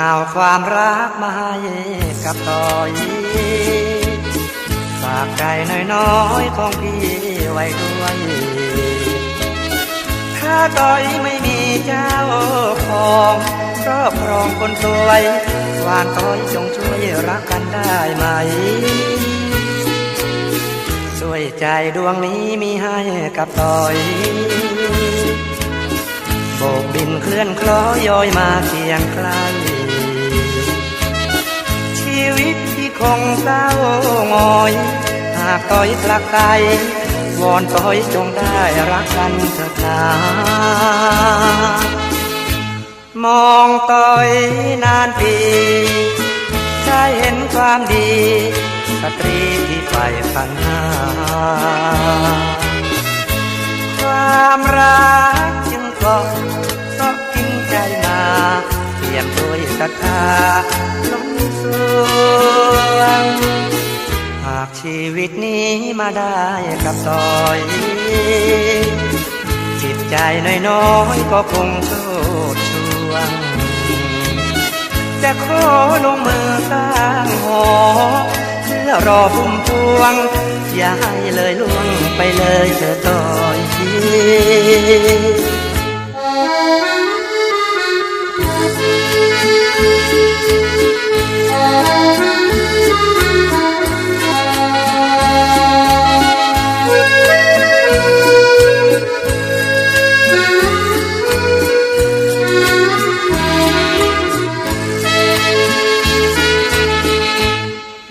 เอาความรักมาให้กับต่อยฝากใจน้อยๆของพี่ไว้ด้วย ถ้าต่อยไม่มีเจ้าของครอบครองคนสวย วานต้อยจงช่วยรักกันได้ไหมด้วยใจดวงนี้มีให้กับต่อยโบกบินเคลื่อนคล้อยอยมาเคียงใกล้ งเศร้างอย หากต้อยกลักไกวอนต้อยจงได้รักกันเถิดนามองต้อยนานปีได้เห็นความดี สตรีที่ไปฝันหา ยมด้วยศรัทธาล้นสวงหากชีวิตนี้มาได้กับต่อย จิตใจน้อยๆก็คงโชดช่วง จะขอลงมือสร้างหอเพื่อรอพุ่มพวง อย่าให้เลยล่วงไปเลยเธอต่อย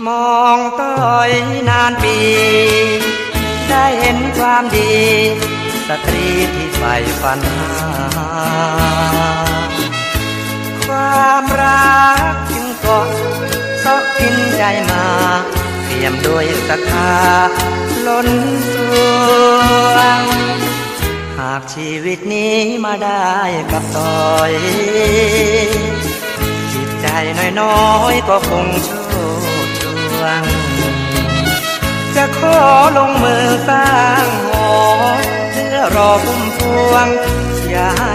มองต้อยนานปี ได้เห็นความดี สตรีที่ใฝ่ฝันหาความรักจึงเกาะเกกินใจมาเปี่ยมด้วยศรัทธาล้นากชีวิตนี้มาได้กับต่อยจิตใจน้อยๆก็คงโชดช่วง จะขอลงมือสร้างหอเพื่อรอพุ่มพวงอย่าให้